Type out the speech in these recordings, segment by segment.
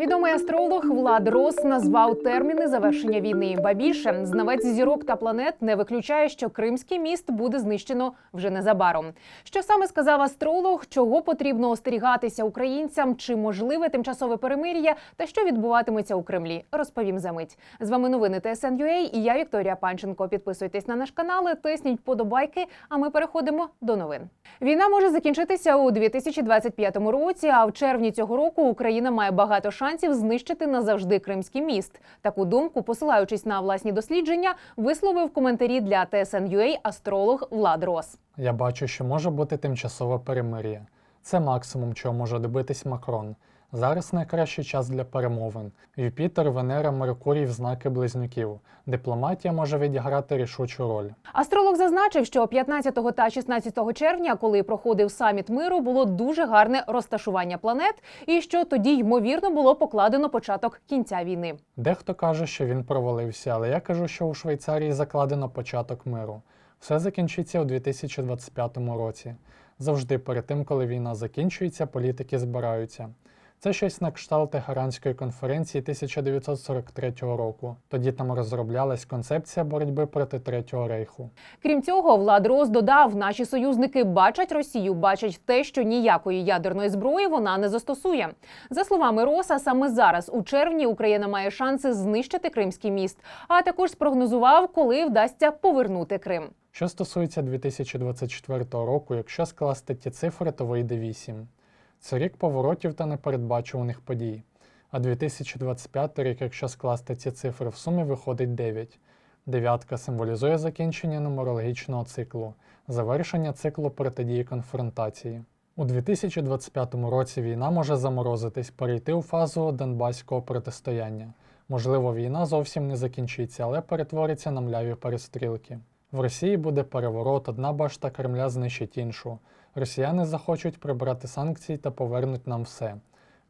Відомий астролог Влад Рос назвав терміни завершення війни. Ба більше знавець зірок та планет не виключає, що Кримський міст буде знищено вже незабаром. Що саме сказав астролог, чого потрібно остерігатися українцям, чи можливе тимчасове перемир'я, та що відбуватиметься у Кремлі, розповім за мить. З вами новини ТСН.UA і я Вікторія Панченко. Підписуйтесь на наш канал, тисніть подобайки. А ми переходимо до новин. Війна може закінчитися у 2025 році. А в червні цього року Україна має багато шансів знищити назавжди Кримський міст. Таку думку, посилаючись на власні дослідження, висловив коментарі для TSN.UA астролог Влад Рос. Я бачу, що може бути тимчасове перемир'я. Це максимум, чого може добитись Макрон. Зараз найкращий час для перемовин. Юпітер, Венера, Меркурій в знаки близнюків. Дипломатія може відіграти рішучу роль. Астролог зазначив, що 15 та 16 червня, коли проходив саміт миру, було дуже гарне розташування планет, і що тоді ймовірно було покладено початок кінця війни. Дехто каже, що він провалився, але я кажу, що у Швейцарії закладено початок миру. Все закінчиться у 2025 році. Завжди перед тим, коли війна закінчується, політики збираються. Це щось на кшталт Теheranської конференції 1943 року. Тоді там розроблялась концепція боротьби проти Третього рейху. Крім цього, Влад Рос додав, наші союзники бачать Росію, бачать те, що ніякої ядерної зброї вона не застосує. За словами Роса, саме зараз, у червні, Україна має шанси знищити Кримський міст, а також спрогнозував, коли вдасться повернути Крим. Що стосується 2024 року, якщо скласти ті цифри, то вийде 8. Це рік поворотів та непередбачуваних подій. А 2025 рік, якщо скласти ці цифри в сумі, виходить 9. Дев'ятка символізує закінчення нумерологічного циклу, завершення циклу протидії конфронтації. У 2025 році війна може заморозитись, перейти у фазу донбаського протистояння. Можливо, війна зовсім не закінчиться, але перетвориться на мляві перестрілки. В Росії буде переворот, одна башта Кремля знищить іншу. Росіяни захочуть прибрати санкції та повернуть нам все.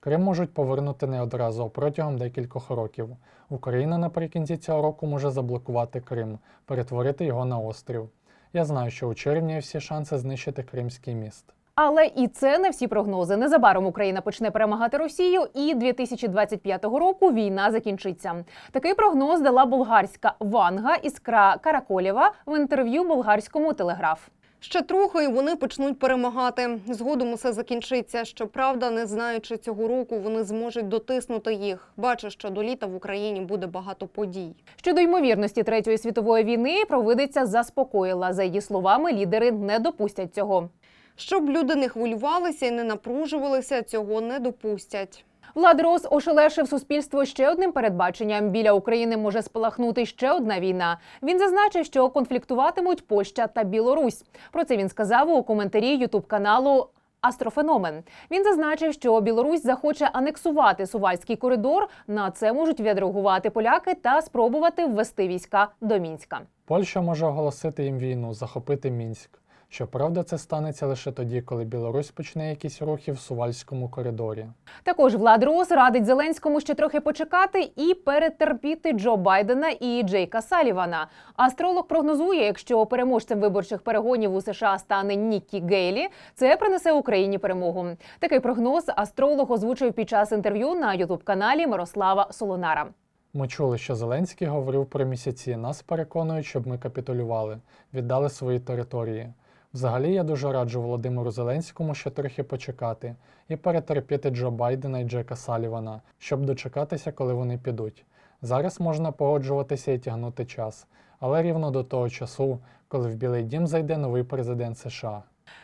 Крим можуть повернути не одразу, а протягом декількох років. Україна наприкінці цього року може заблокувати Крим, перетворити його на острів. Я знаю, що у червні всі шанси знищити Кримський міст. Але і це не всі прогнози. Незабаром Україна почне перемагати Росію, і 2025 року війна закінчиться. Такий прогноз дала болгарська Ванга Іскра Караколєва в інтерв'ю болгарському телеграф. Ще трохи і вони почнуть перемагати. Згодом усе закінчиться. Щоправда, не знаючи цього року, вони зможуть дотиснути їх. Бачу, що до літа в Україні буде багато подій. Щодо ймовірності третьої світової війни, провидиця заспокоїла. За її словами, лідери не допустять цього. Щоб люди не хвилювалися і не напружувалися, цього не допустять. Влад Рос ошелешив суспільство ще одним передбаченням. Біля України може спалахнути ще одна війна. Він зазначив, що конфліктуватимуть Польща та Білорусь. Про це він сказав у коментарі Ютуб каналу. Астрофеномен він зазначив, що Білорусь захоче анексувати сувальський коридор. На це можуть відреагувати поляки та спробувати ввести війська до мінська. Польща може оголосити їм війну, захопити Мінськ. Щоправда, це станеться лише тоді, коли Білорусь почне якісь рухи в Сувальському коридорі. Також Влад Рос радить Зеленському ще трохи почекати і перетерпіти Джо Байдена і Джейка Салівана. Астролог прогнозує, якщо переможцем виборчих перегонів у США стане Ніккі Гейлі, це принесе Україні перемогу. Такий прогноз астролог озвучив під час інтерв'ю на ютуб каналі Мирослава Солонара. Ми чули, що Зеленський говорив про місяці. Нас переконують, щоб ми капітулювали, віддали свої території. Взагалі, я дуже раджу Володимиру Зеленському ще трохи почекати і перетерпіти Джо Байдена і Джека Салівана, щоб дочекатися, коли вони підуть. Зараз можна погоджуватися і тягнути час, але рівно до того часу, коли в Білий Дім зайде новий президент США.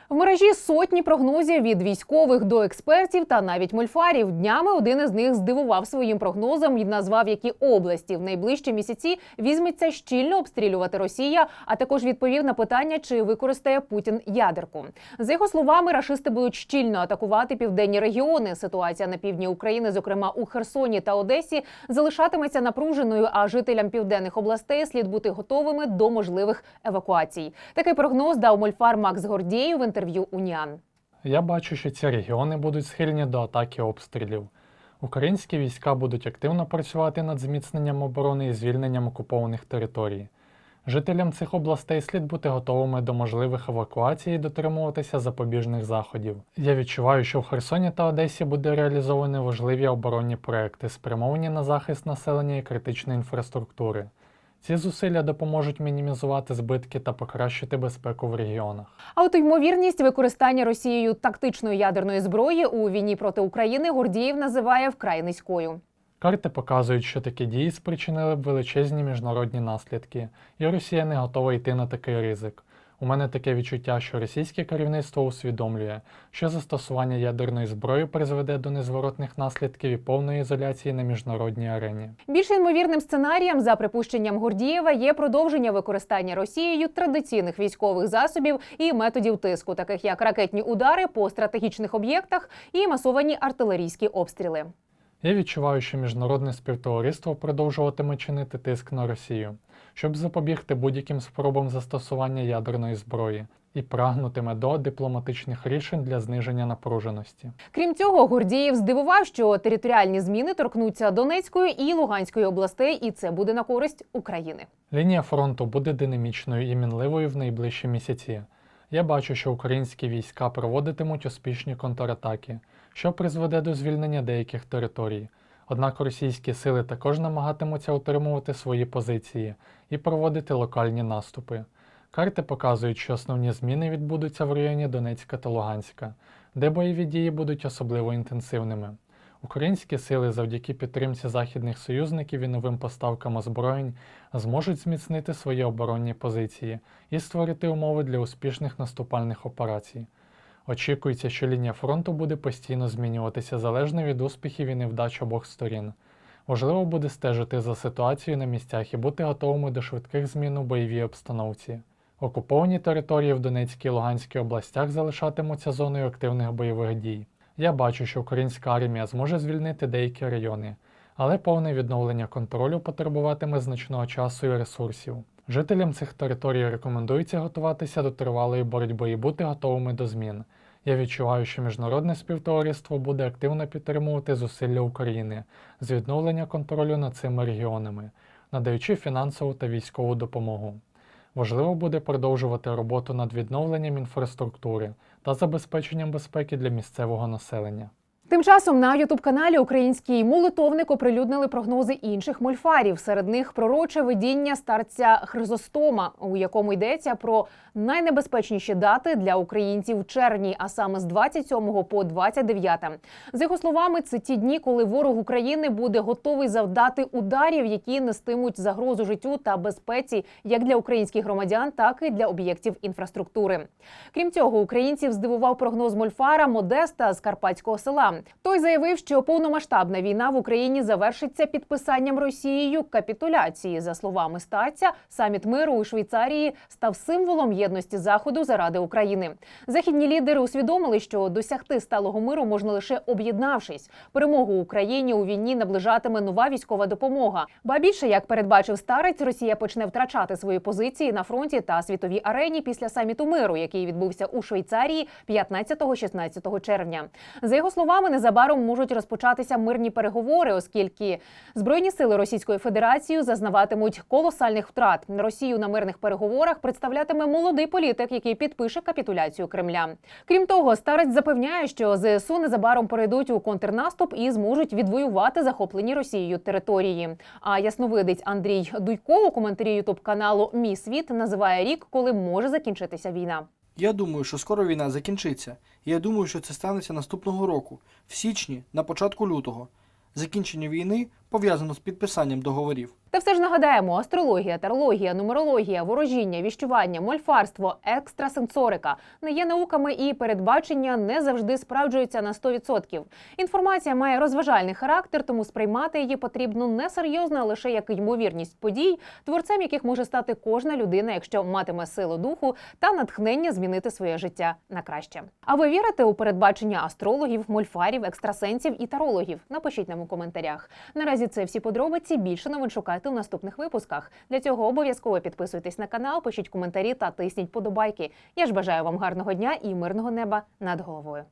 В мережі сотні прогнозів від військових до експертів та навіть мольфарів. Днями один із них здивував своїм прогнозом і назвав, які області в найближчі місяці візьметься щільно обстрілювати Росія, а також відповів на питання, чи використає Путін ядерку. За його словами, рашисти будуть щільно атакувати південні регіони. Ситуація на півдні України, зокрема у Херсоні та Одесі, залишатиметься напруженою. А жителям південних областей слід бути готовими до можливих евакуацій. Такий прогноз дав мольфар Макс Гордєєв інтерв'ю Уніан. Я бачу, що ці регіони будуть схильні до атаки обстрілів. Українські війська будуть активно працювати над зміцненням оборони і звільненням окупованих територій. Жителям цих областей слід бути готовими до можливих евакуацій і дотримуватися запобіжних заходів. Я відчуваю, що в Херсоні та Одесі буде реалізовані важливі оборонні проекти, спрямовані на захист населення і критичної інфраструктури. Ці зусилля допоможуть мінімізувати збитки та покращити безпеку в регіонах. А от ймовірність використання Росією тактичної ядерної зброї у війні проти України Гордієв називає вкрай низькою. Карти показують, що такі дії спричинили б величезні міжнародні наслідки, і Росія не готова йти на такий ризик. У мене таке відчуття, що російське керівництво усвідомлює, що застосування ядерної зброї призведе до незворотних наслідків і повної ізоляції на міжнародній арені. Більш ймовірним сценарієм, за припущенням Гордієва, є продовження використання Росією традиційних військових засобів і методів тиску, таких як ракетні удари по стратегічних об'єктах і масовані артилерійські обстріли. Я відчуваю, що міжнародне співтовариство продовжуватиме чинити тиск на Росію, щоб запобігти будь-яким спробам застосування ядерної зброї і прагнутиме до дипломатичних рішень для зниження напруженості. Крім цього, Гордієв здивував, що територіальні зміни торкнуться Донецької і Луганської областей, і це буде на користь України. Лінія фронту буде динамічною і мінливою в найближчі місяці. Я бачу, що українські війська проводитимуть успішні контратаки, що призведе до звільнення деяких територій. Однак російські сили також намагатимуться утримувати свої позиції і проводити локальні наступи. Карти показують, що основні зміни відбудуться в районі Донецька та Луганська, де бойові дії будуть особливо інтенсивними. Українські сили завдяки підтримці західних союзників і новим поставкам озброєнь зможуть зміцнити свої оборонні позиції і створити умови для успішних наступальних операцій. Очікується, що лінія фронту буде постійно змінюватися залежно від успіхів і невдач обох сторін. Важливо буде стежити за ситуацією на місцях і бути готовими до швидких змін у бойовій обстановці. Окуповані території в Донецькій і Луганській областях залишатимуться зоною активних бойових дій. Я бачу, що українська армія зможе звільнити деякі райони, але повне відновлення контролю потребуватиме значного часу і ресурсів. Жителям цих територій рекомендується готуватися до тривалої боротьби і бути готовими до змін. Я відчуваю, що міжнародне співтовариство буде активно підтримувати зусилля України з відновлення контролю над цими регіонами, надаючи фінансову та військову допомогу. Важливо буде продовжувати роботу над відновленням інфраструктури та забезпеченням безпеки для місцевого населення. Тим часом на ютуб-каналі Український молитовник оприлюднили прогнози інших мольфарів. Серед них пророче видіння старця Хризостома, у якому йдеться про найнебезпечніші дати для українців в червні, а саме з 27 по 29. За його словами, це ті дні, коли ворог України буде готовий завдати ударів, які нестимуть загрозу життю та безпеці як для українських громадян, так і для об'єктів інфраструктури. Крім цього, українців здивував прогноз Мольфара Модеста з Карпатського села. Той заявив, що повномасштабна війна в Україні завершиться підписанням Росією капітуляції. За словами стаця, саміт миру у Швейцарії став символом єдності заходу заради України. Західні лідери усвідомили, що досягти сталого миру можна лише об'єднавшись. Перемогу Україні у війні наближатиме нова військова допомога. Ба більше, як передбачив старець, Росія почне втрачати свої позиції на фронті та світовій арені після саміту миру, який відбувся у Швейцарії 15-16 червня. За його словами, незабаром можуть розпочатися мирні переговори, оскільки збройні сили Російської Федерації зазнаватимуть колосальних втрат. Росію на мирних переговорах представлятиме молодий політик, який підпише капітуляцію Кремля. Крім того, старець запевняє, що ЗСУ незабаром перейдуть у контрнаступ і зможуть відвоювати захоплені Росією території. А ясновидець Андрій Дуйко у коментарі ютуб каналу Мій світ називає рік, коли може закінчитися війна. Я думаю, що скоро війна закінчиться. Я думаю, що це станеться наступного року, в січні, на початку лютого. Закінчення війни пов'язано з підписанням договорів. Та все ж нагадаємо: астрологія, тарологія, нумерологія, ворожіння, віщування, мольфарство, екстрасенсорика не є науками і передбачення не завжди справджуються на 100%. Інформація має розважальний характер, тому сприймати її потрібно не серйозно, а лише як ймовірність подій, творцем яких може стати кожна людина, якщо матиме силу духу та натхнення змінити своє життя на краще. А ви вірите у передбачення астрологів, мольфарів, екстрасенсів і тарологів? Напишіть нам у коментарях. Наразі це всі подробиці. Більше новин шукайте у наступних випусках. Для цього обов'язково підписуйтесь на канал, пишіть коментарі та тисніть подобайки. Я ж бажаю вам гарного дня і мирного неба над головою.